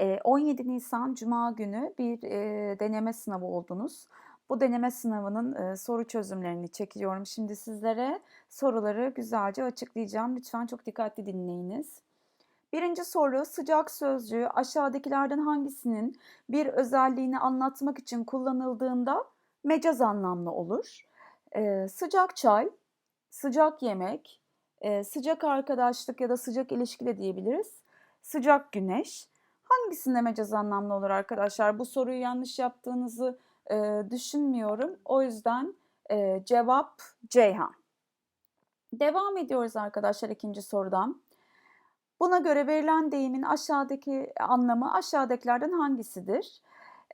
Eee, 17 Nisan Cuma günü bir, deneme sınavı oldunuz. Bu deneme sınavının, soru çözümlerini çekiyorum şimdi sizlere. Soruları güzelce açıklayacağım. Lütfen çok dikkatli dinleyiniz. 1. soru, sıcak sözcüğü aşağıdakilerden hangisinin bir özelliğini anlatmak için kullanıldığında mecaz anlamlı olur? Sıcak çay, sıcak yemek, sıcak arkadaşlık ya da sıcak ilişki de diyebiliriz. Sıcak güneş. Hangisinde mecaz anlamlı olur arkadaşlar? Bu soruyu yanlış yaptığınızı, eee, düşünmüyorum. O yüzden, eee, cevap Ceyhan. Devam ediyoruz arkadaşlar 2. sorudan. Buna göre verilen deyimin aşağıdaki anlamı aşağıdakilerden hangisidir?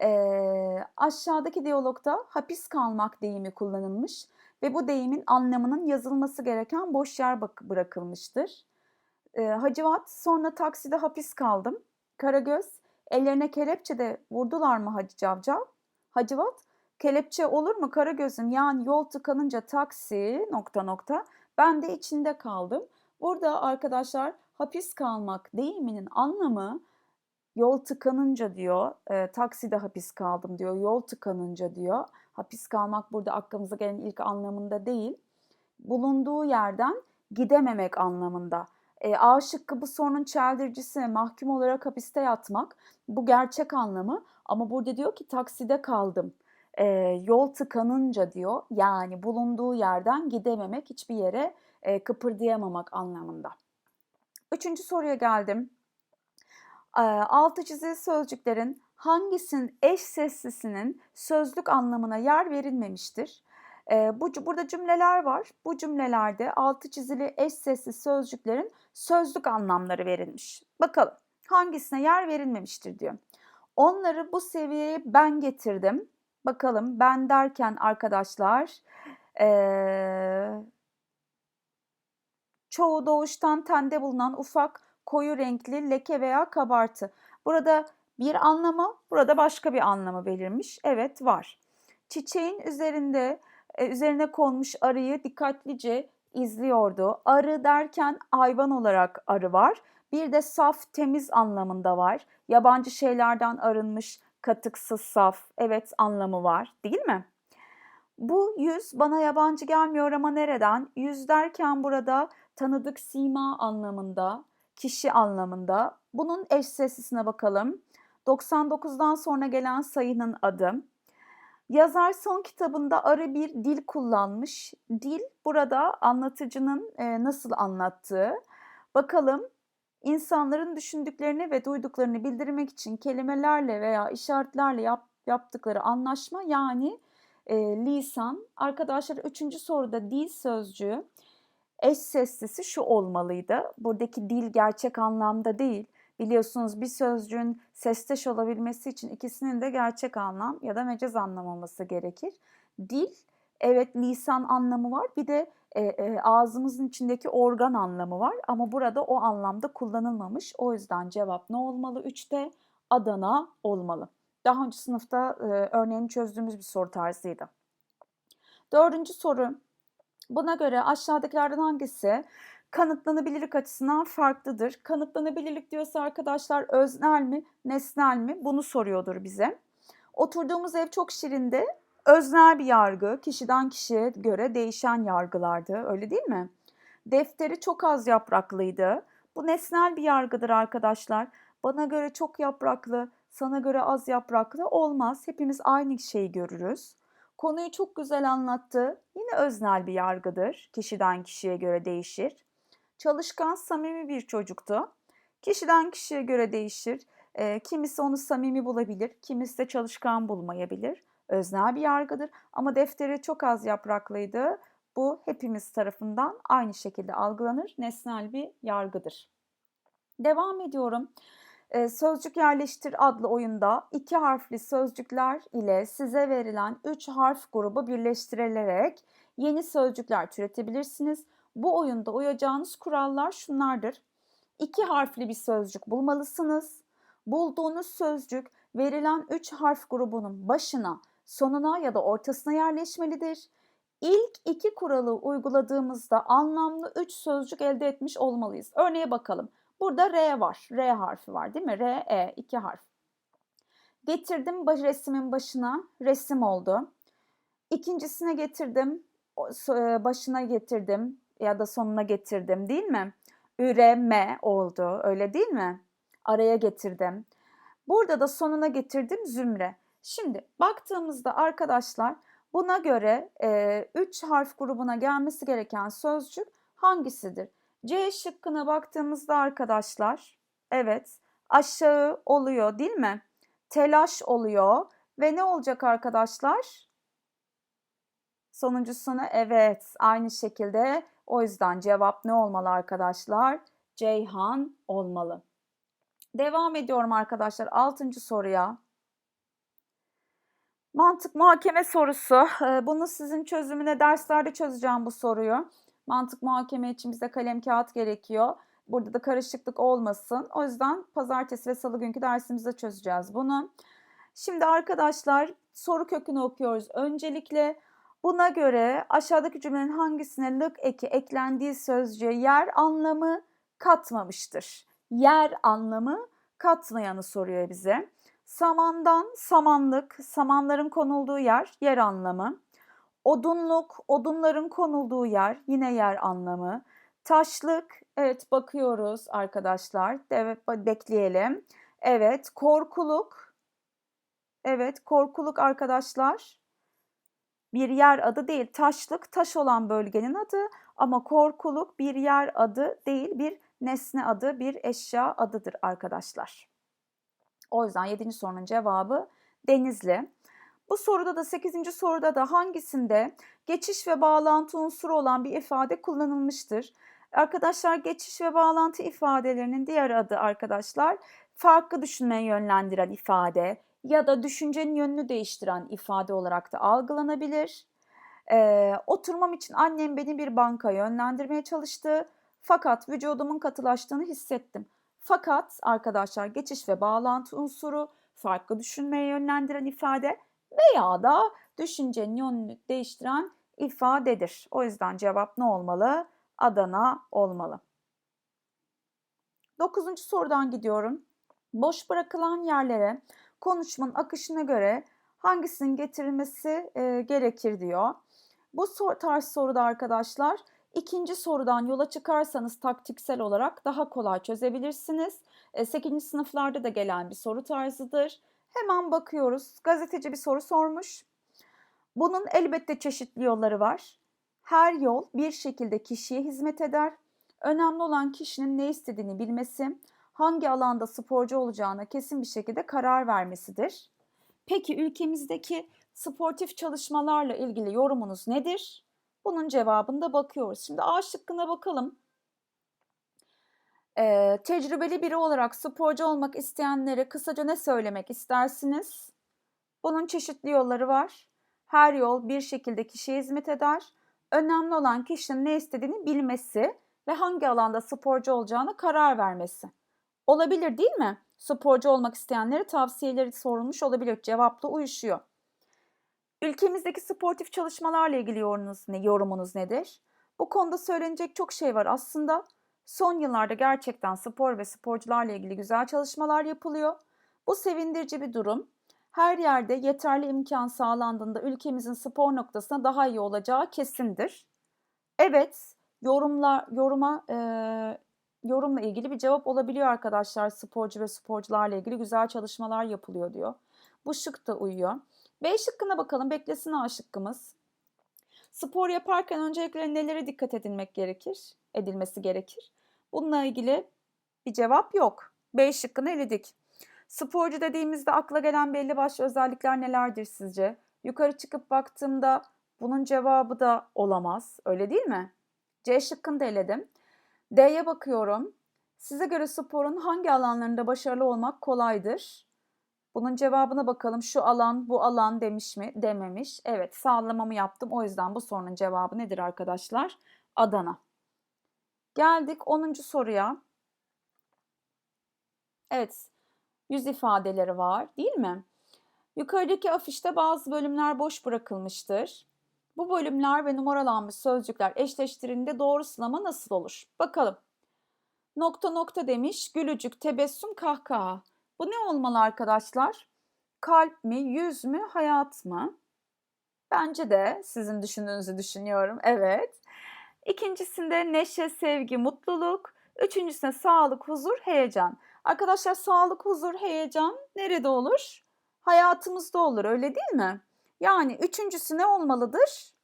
Eee, aşağıdaki diyalogda hapis kalmak deyimi kullanılmış ve bu deyimin anlamının yazılması gereken boş yer bırakılmıştır. Eee, Hacivat, sonra takside hapis kaldım. Karagöz, ellerine kelepçe de vurdular mı Hacı Cavcav? Hacivat, kelepçe olur mu Karagöz'üm yani yol tıkanınca taksi nokta nokta ben de içinde kaldım. Burada arkadaşlar hapis kalmak deyiminin anlamı yol tıkanınca diyor, eee, takside hapis kaldım diyor, yol tıkanınca diyor. Hapis kalmak burada aklımıza gelen ilk anlamında değil, bulunduğu yerden gidememek anlamında. Eee, A şıkkı bu sorunun çeldiricisi, mahkum olarak hapiste yatmak. Bu gerçek anlamı ama burada diyor ki takside kaldım. Eee, yol tıkanınca diyor, yani bulunduğu yerden gidememek, hiçbir yere, eee, kıpırdayamamak anlamında. 3. soruya geldim. Eee, altı çizili sözcüklerin hangisinin eş seslisinin sözlük anlamına yer verilmemiştir? Eee, bu burada cümleler var. Bu cümlelerde altı çizili eş sesli sözcüklerin sözlük anlamları verilmiş. Bakalım hangisine yer verilmemiştir diyor. Onları bu seviyeye ben getirdim. Bakalım ben derken arkadaşlar eee çoğu doğuştan tende bulunan ufak koyu renkli leke veya kabartı. Burada bir anlamı, burada başka bir anlamı belirmiş. Evet var. Çiçeğin üzerinde e, üzerine konmuş arıyı dikkatlice izliyordu. Arı derken hayvan olarak arı var. Bir de saf, temiz anlamında var. Yabancı şeylerden arınmış, katıksız, saf. Evet anlamı var, değil mi? Bu yüz bana yabancı gelmiyor ama nereden? Yüz derken burada tanıdık sima anlamında, kişi anlamında. Bunun eş seslisine bakalım. 99'dan sonra gelen sayının adı. Yazar son kitabında arı bir dil kullanmış. Dil burada anlatıcının e, nasıl anlattığı. Bakalım insanların düşündüklerini ve duyduklarını bildirmek için kelimelerle veya işaretlerle yap, yaptıkları anlaşma yani e, lisan. Arkadaşlar üçüncü soruda dil sözcüğü eş seslisi şu olmalıydı. Buradaki dil gerçek anlamda değil. Biliyorsunuz bir sözcüğün sesteş olabilmesi için ikisinin de gerçek anlam ya da mecaz anlam olması gerekir. Dil, evet lisan anlamı var. Bir de e, e, ağzımızın içindeki organ anlamı var. Ama burada o anlamda kullanılmamış. O yüzden cevap ne olmalı? 3'te Adana olmalı. Daha önce sınıfta e, örneğini çözdüğümüz bir soru tarzıydı. Dördüncü soru. Buna göre aşağıdakilerden hangisi kanıtlanabilirlik açısından farklıdır? Kanıtlanabilirlik diyorsa arkadaşlar öznel mi, nesnel mi? Bunu soruyordur bize. Oturduğumuz ev çok şirindi. Öznel bir yargı, kişiden kişiye göre değişen yargılardı, öyle değil mi? Defteri çok az yapraklıydı. Bu nesnel bir yargıdır arkadaşlar. Bana göre çok yapraklı, sana göre az yapraklı olmaz. Hepimiz aynı şeyi görürüz. Konuyu çok güzel anlattı. Yine öznel bir yargıdır. Kişiden kişiye göre değişir. Çalışkan, samimi bir çocuktu. Kişiden kişiye göre değişir. E, kimisi onu samimi bulabilir, kimisi de çalışkan bulmayabilir. Öznel bir yargıdır ama defteri çok az yapraklıydı. Bu hepimiz tarafından aynı şekilde algılanır. Nesnel bir yargıdır. Devam ediyorum. Ee, Sözcük Yerleştir adlı oyunda iki harfli sözcükler ile size verilen üç harf grubu birleştirilerek yeni sözcükler türetebilirsiniz. Bu oyunda uyacağınız kurallar şunlardır. İki harfli bir sözcük bulmalısınız. Bulduğunuz sözcük verilen üç harf grubunun başına, sonuna ya da ortasına yerleşmelidir. İlk iki kuralı uyguladığımızda anlamlı üç sözcük elde etmiş olmalıyız. Örneğe bakalım. Burada R var. R harfi var değil mi? R, E iki harf. Getirdim baş, resmin başına resim oldu. İkincisine getirdim başına getirdim ya da sonuna getirdim değil mi? Üreme oldu öyle değil mi? Araya getirdim. Burada da sonuna getirdim zümre. Şimdi baktığımızda arkadaşlar buna göre 3 e, harf grubuna gelmesi gereken sözcük hangisidir? C şıkkına baktığımızda arkadaşlar evet aşağı oluyor değil mi? Telaş oluyor ve ne olacak arkadaşlar? Sonuncusuna evet aynı şekilde o yüzden cevap ne olmalı arkadaşlar? Ceyhan olmalı. Devam ediyorum arkadaşlar 6. soruya. Mantık muhakeme sorusu. Bunu sizin çözümüne derslerde çözeceğim bu soruyu. Mantık muhakeme için bize kalem kağıt gerekiyor. Burada da karışıklık olmasın. O yüzden pazartesi ve salı günkü dersimizde çözeceğiz bunu. Şimdi arkadaşlar soru kökünü okuyoruz. Öncelikle buna göre aşağıdaki cümlenin hangisine lık eki eklendiği sözcüğe yer anlamı katmamıştır? Yer anlamı katmayanı soruyor bize. Samandan samanlık, samanların konulduğu yer, yer anlamı. Odunluk, odunların konulduğu yer, yine yer anlamı. Taşlık, evet bakıyoruz arkadaşlar. Evet bekleyelim. Evet, korkuluk. Evet, korkuluk arkadaşlar. Bir yer adı değil, taşlık taş olan bölgenin adı ama korkuluk bir yer adı değil, bir nesne adı, bir eşya adıdır arkadaşlar. O yüzden 7. sorunun cevabı Denizli. Bu soruda da 8. soruda da hangisinde geçiş ve bağlantı unsuru olan bir ifade kullanılmıştır? Arkadaşlar geçiş ve bağlantı ifadelerinin diğer adı arkadaşlar farklı düşünmeye yönlendiren ifade ya da düşüncenin yönünü değiştiren ifade olarak da algılanabilir. Ee, oturmam için annem beni bir banka yönlendirmeye çalıştı. Fakat vücudumun katılaştığını hissettim. Fakat arkadaşlar geçiş ve bağlantı unsuru farklı düşünmeye yönlendiren ifade veya da düşüncenin yönünü değiştiren ifadedir. O yüzden cevap ne olmalı? Adana olmalı. Dokuzuncu sorudan gidiyorum. Boş bırakılan yerlere konuşmanın akışına göre hangisinin getirilmesi e, gerekir diyor. Bu sor, tarz soruda arkadaşlar ikinci sorudan yola çıkarsanız taktiksel olarak daha kolay çözebilirsiniz. E, 8. sınıflarda da gelen bir soru tarzıdır. Hemen bakıyoruz. Gazeteci bir soru sormuş. Bunun elbette çeşitli yolları var. Her yol bir şekilde kişiye hizmet eder. Önemli olan kişinin ne istediğini bilmesi, hangi alanda sporcu olacağına kesin bir şekilde karar vermesidir. Peki ülkemizdeki sportif çalışmalarla ilgili yorumunuz nedir? Bunun cevabında bakıyoruz. Şimdi A şıkkına bakalım. Ee, tecrübeli biri olarak sporcu olmak isteyenlere kısaca ne söylemek istersiniz? Bunun çeşitli yolları var. Her yol bir şekilde kişiye hizmet eder. Önemli olan kişinin ne istediğini bilmesi ve hangi alanda sporcu olacağına karar vermesi. Olabilir değil mi? Sporcu olmak isteyenlere tavsiyeleri sorulmuş olabilir. Cevapla uyuşuyor. Ülkemizdeki sportif çalışmalarla ilgili yorumunuz, ne, yorumunuz nedir? Bu konuda söylenecek çok şey var aslında. Son yıllarda gerçekten spor ve sporcularla ilgili güzel çalışmalar yapılıyor. Bu sevindirici bir durum. Her yerde yeterli imkan sağlandığında ülkemizin spor noktasına daha iyi olacağı kesindir. Evet, yorumlar yoruma e, yorumla ilgili bir cevap olabiliyor arkadaşlar. Sporcu ve sporcularla ilgili güzel çalışmalar yapılıyor diyor. Bu şık da uyuyor. B şıkkına bakalım. Beklesin A şıkkımız. Spor yaparken öncelikle nelere dikkat edilmek gerekir? Edilmesi gerekir. Bununla ilgili bir cevap yok. B şıkkını eledik. Sporcu dediğimizde akla gelen belli başlı özellikler nelerdir sizce? Yukarı çıkıp baktığımda bunun cevabı da olamaz. Öyle değil mi? C şıkkını da eledim. D'ye bakıyorum. Size göre sporun hangi alanlarında başarılı olmak kolaydır? Bunun cevabına bakalım. Şu alan, bu alan demiş mi? Dememiş. Evet, sağlamamı yaptım. O yüzden bu sorunun cevabı nedir arkadaşlar? Adana. Geldik 10. soruya. Evet, yüz ifadeleri var değil mi? Yukarıdaki afişte bazı bölümler boş bırakılmıştır. Bu bölümler ve numaralanmış sözcükler eşleştirildiğinde doğru sılama nasıl olur? Bakalım. Nokta nokta demiş. Gülücük, tebessüm, kahkaha. Bu ne olmalı arkadaşlar? Kalp mi, yüz mü, hayat mı? Bence de sizin düşündüğünüzü düşünüyorum. Evet. İkincisinde neşe, sevgi, mutluluk. Üçüncüsünde sağlık, huzur, heyecan. Arkadaşlar sağlık, huzur, heyecan nerede olur? Hayatımızda olur öyle değil mi? Yani üçüncüsü ne olmalıdır?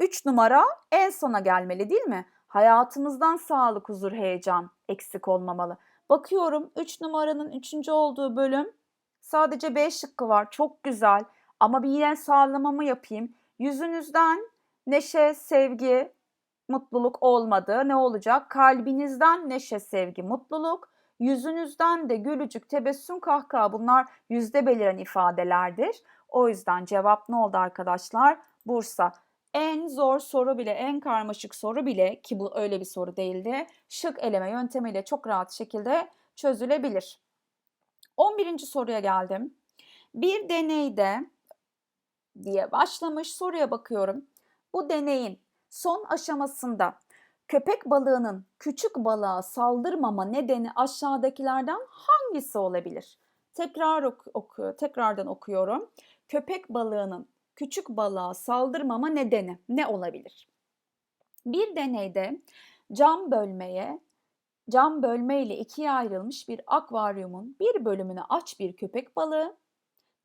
Üç numara en sona gelmeli değil mi? Hayatımızdan sağlık, huzur, heyecan eksik olmamalı. Bakıyorum 3 numaranın 3. olduğu bölüm sadece B şıkkı var. Çok güzel. Ama bir yine sağlamamı yapayım. Yüzünüzden neşe, sevgi, mutluluk olmadı. Ne olacak? Kalbinizden neşe, sevgi, mutluluk. Yüzünüzden de gülücük, tebessüm, kahkaha bunlar yüzde beliren ifadelerdir. O yüzden cevap ne oldu arkadaşlar? Bursa. En zor soru bile, en karmaşık soru bile ki bu öyle bir soru değildi. Şık eleme yöntemiyle çok rahat şekilde çözülebilir. 11. soruya geldim. Bir deneyde diye başlamış soruya bakıyorum. Bu deneyin son aşamasında köpek balığının küçük balığa saldırmama nedeni aşağıdakilerden hangisi olabilir? Tekrar oku, oku, tekrardan okuyorum. Köpek balığının küçük balığa saldırmama nedeni ne olabilir? Bir deneyde cam bölmeye cam bölme ile ikiye ayrılmış bir akvaryumun bir bölümüne aç bir köpek balığı,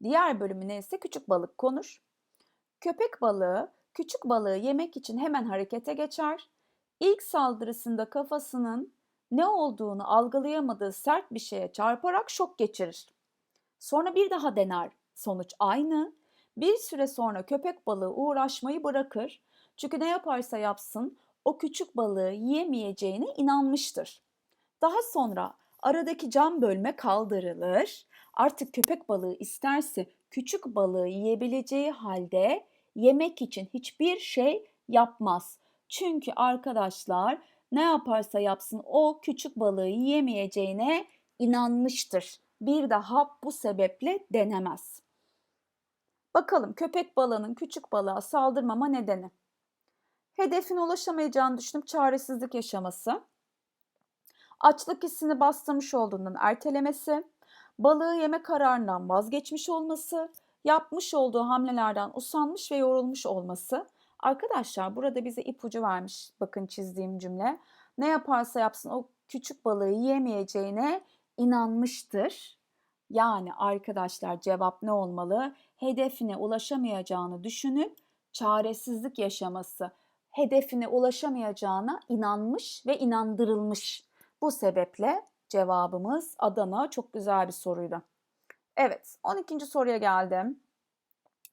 diğer bölümüne ise küçük balık konur. Köpek balığı küçük balığı yemek için hemen harekete geçer. İlk saldırısında kafasının ne olduğunu algılayamadığı sert bir şeye çarparak şok geçirir. Sonra bir daha dener. Sonuç aynı. Bir süre sonra köpek balığı uğraşmayı bırakır. Çünkü ne yaparsa yapsın o küçük balığı yiyemeyeceğine inanmıştır. Daha sonra aradaki cam bölme kaldırılır. Artık köpek balığı isterse küçük balığı yiyebileceği halde yemek için hiçbir şey yapmaz. Çünkü arkadaşlar ne yaparsa yapsın o küçük balığı yiyemeyeceğine inanmıştır. Bir daha bu sebeple denemez. Bakalım köpek balığının küçük balığa saldırmama nedeni. Hedefine ulaşamayacağını düşünüp çaresizlik yaşaması, açlık hissini bastırmış olduğundan ertelemesi, balığı yeme kararından vazgeçmiş olması, yapmış olduğu hamlelerden usanmış ve yorulmuş olması. Arkadaşlar burada bize ipucu vermiş bakın çizdiğim cümle. Ne yaparsa yapsın o küçük balığı yiyemeyeceğine inanmıştır. Yani arkadaşlar cevap ne olmalı? Hedefine ulaşamayacağını düşünüp çaresizlik yaşaması. Hedefine ulaşamayacağına inanmış ve inandırılmış. Bu sebeple cevabımız Adana çok güzel bir soruydu. Evet 12. soruya geldim.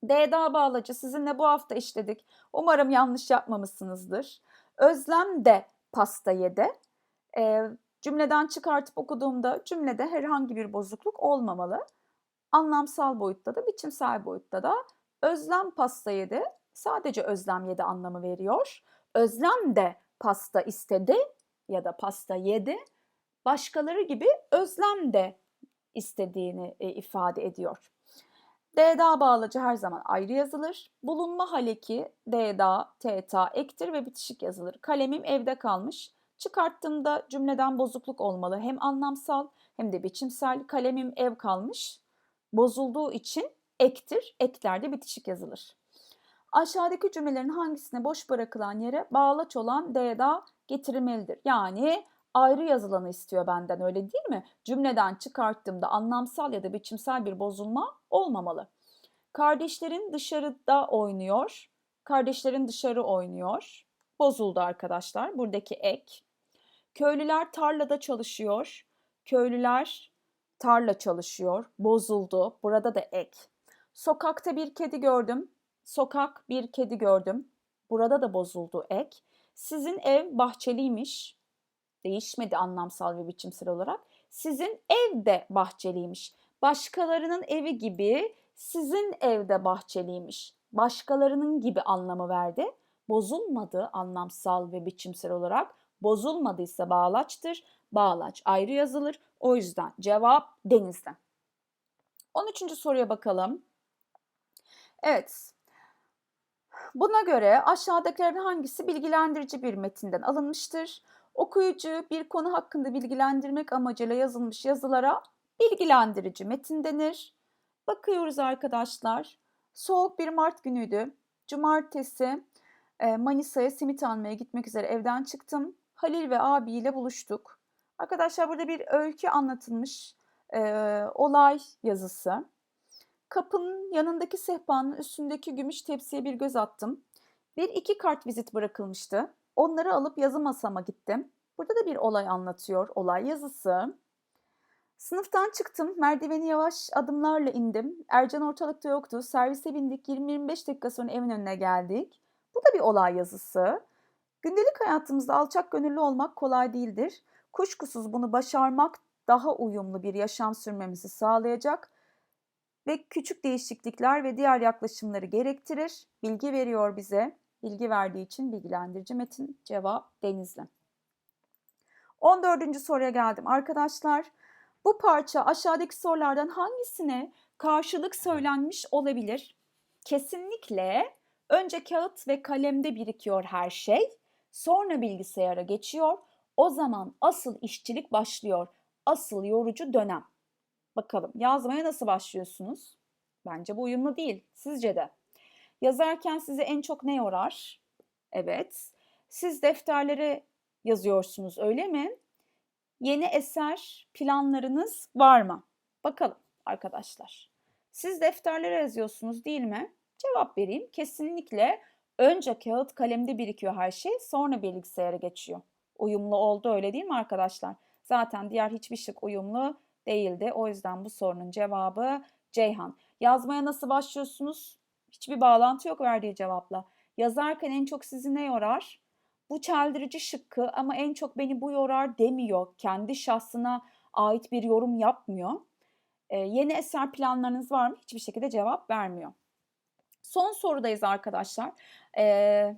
D'da bağlacı sizinle bu hafta işledik. Umarım yanlış yapmamışsınızdır. Özlem de pasta yedi. E, cümleden çıkartıp okuduğumda cümlede herhangi bir bozukluk olmamalı. Anlamsal boyutta da biçimsel boyutta da özlem pasta yedi. Sadece özlem yedi anlamı veriyor. Özlem de pasta istedi ya da pasta yedi. Başkaları gibi özlem de istediğini e, ifade ediyor. D'da bağlacı her zaman ayrı yazılır. Bulunma haleki D'da, T'ta ektir ve bitişik yazılır. Kalemim evde kalmış. Çıkarttığımda cümleden bozukluk olmalı. Hem anlamsal hem de biçimsel. Kalemim ev kalmış. Bozulduğu için ektir, eklerde bitişik yazılır. Aşağıdaki cümlelerin hangisine boş bırakılan yere bağlaç olan D'da getirilmelidir? Yani ayrı yazılanı istiyor benden öyle değil mi? Cümleden çıkarttığımda anlamsal ya da biçimsel bir bozulma olmamalı. Kardeşlerin dışarıda oynuyor. Kardeşlerin dışarı oynuyor. Bozuldu arkadaşlar. Buradaki ek. Köylüler tarlada çalışıyor. Köylüler tarla çalışıyor. Bozuldu. Burada da ek. Sokakta bir kedi gördüm. Sokak bir kedi gördüm. Burada da bozuldu ek. Sizin ev bahçeliymiş değişmedi anlamsal ve biçimsel olarak. Sizin ev de bahçeliymiş. Başkalarının evi gibi sizin evde bahçeliymiş. Başkalarının gibi anlamı verdi. Bozulmadı anlamsal ve biçimsel olarak. Bozulmadıysa bağlaçtır. Bağlaç ayrı yazılır. O yüzden cevap denizde. 13. soruya bakalım. Evet. Buna göre aşağıdakilerin hangisi bilgilendirici bir metinden alınmıştır? Okuyucu bir konu hakkında bilgilendirmek amacıyla yazılmış yazılara bilgilendirici metin denir. Bakıyoruz arkadaşlar. Soğuk bir Mart günüydü. Cumartesi e, Manisa'ya simit almaya gitmek üzere evden çıktım. Halil ve abiyle buluştuk. Arkadaşlar burada bir öykü anlatılmış e, olay yazısı. Kapının yanındaki sehpanın üstündeki gümüş tepsiye bir göz attım. Bir iki kart vizit bırakılmıştı. Onları alıp yazı masama gittim. Burada da bir olay anlatıyor, olay yazısı. Sınıftan çıktım, merdiveni yavaş adımlarla indim. Ercan ortalıkta yoktu. Servise bindik, 20-25 dakika sonra evin önüne geldik. Bu da bir olay yazısı. Gündelik hayatımızda alçak gönüllü olmak kolay değildir. Kuşkusuz bunu başarmak daha uyumlu bir yaşam sürmemizi sağlayacak ve küçük değişiklikler ve diğer yaklaşımları gerektirir. Bilgi veriyor bize. Bilgi verdiği için bilgilendirici metin cevap Denizli. 14. soruya geldim arkadaşlar. Bu parça aşağıdaki sorulardan hangisine karşılık söylenmiş olabilir? Kesinlikle önce kağıt ve kalemde birikiyor her şey, sonra bilgisayara geçiyor. O zaman asıl işçilik başlıyor. Asıl yorucu dönem. Bakalım yazmaya nasıl başlıyorsunuz? Bence bu uyumlu değil. Sizce de. Yazarken sizi en çok ne yorar? Evet. Siz defterlere yazıyorsunuz öyle mi? Yeni eser planlarınız var mı? Bakalım arkadaşlar. Siz defterlere yazıyorsunuz değil mi? Cevap vereyim. Kesinlikle önce kağıt kalemde birikiyor her şey sonra bilgisayara geçiyor. Uyumlu oldu öyle değil mi arkadaşlar? Zaten diğer hiçbir şık uyumlu değildi. O yüzden bu sorunun cevabı Ceyhan. Yazmaya nasıl başlıyorsunuz? Hiçbir bağlantı yok verdiği cevapla. Yazarken en çok sizi ne yorar? Bu çeldirici şıkkı ama en çok beni bu yorar demiyor. Kendi şahsına ait bir yorum yapmıyor. Ee, yeni eser planlarınız var mı? Hiçbir şekilde cevap vermiyor. Son sorudayız arkadaşlar. Ee,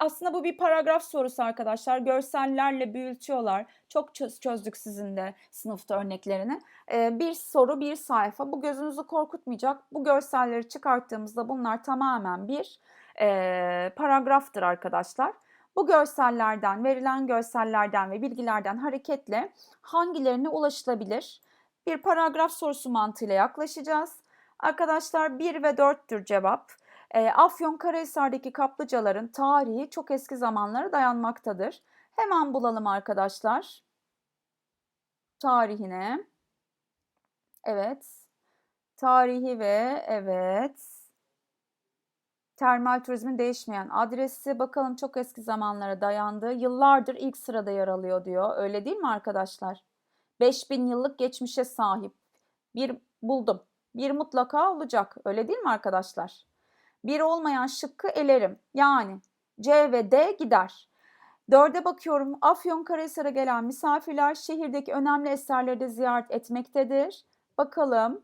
aslında bu bir paragraf sorusu arkadaşlar. Görsellerle büyütüyorlar. Çok çözdük sizin de sınıfta örneklerini. Ee, bir soru, bir sayfa. Bu gözünüzü korkutmayacak. Bu görselleri çıkarttığımızda bunlar tamamen bir e, paragraftır arkadaşlar. Bu görsellerden, verilen görsellerden ve bilgilerden hareketle hangilerine ulaşılabilir? Bir paragraf sorusu mantığıyla yaklaşacağız. Arkadaşlar 1 ve 4'tür cevap. E, Afyonkarahisar'daki kaplıcaların tarihi çok eski zamanlara dayanmaktadır. Hemen bulalım arkadaşlar. Tarihine. Evet. Tarihi ve evet. Termal turizmin değişmeyen adresi. Bakalım çok eski zamanlara dayandı. Yıllardır ilk sırada yer alıyor diyor. Öyle değil mi arkadaşlar? 5000 yıllık geçmişe sahip. Bir buldum. Bir mutlaka olacak. Öyle değil mi arkadaşlar? Bir olmayan şıkkı elerim. Yani C ve D gider. Dörde bakıyorum. Afyonkarahisar'a gelen misafirler şehirdeki önemli eserleri de ziyaret etmektedir. Bakalım.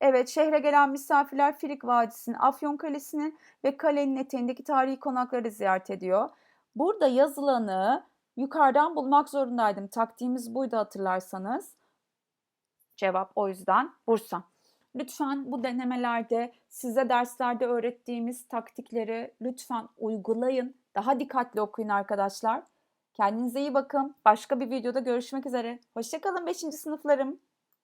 Evet, şehre gelen misafirler Firik Vadisi'nin, Afyon Kalesi'ni ve kalenin eteğindeki tarihi konakları ziyaret ediyor. Burada yazılanı yukarıdan bulmak zorundaydım. Taktiğimiz buydu hatırlarsanız. Cevap o yüzden Bursa. Lütfen bu denemelerde size derslerde öğrettiğimiz taktikleri lütfen uygulayın. Daha dikkatli okuyun arkadaşlar. Kendinize iyi bakın. Başka bir videoda görüşmek üzere. Hoşçakalın 5. sınıflarım.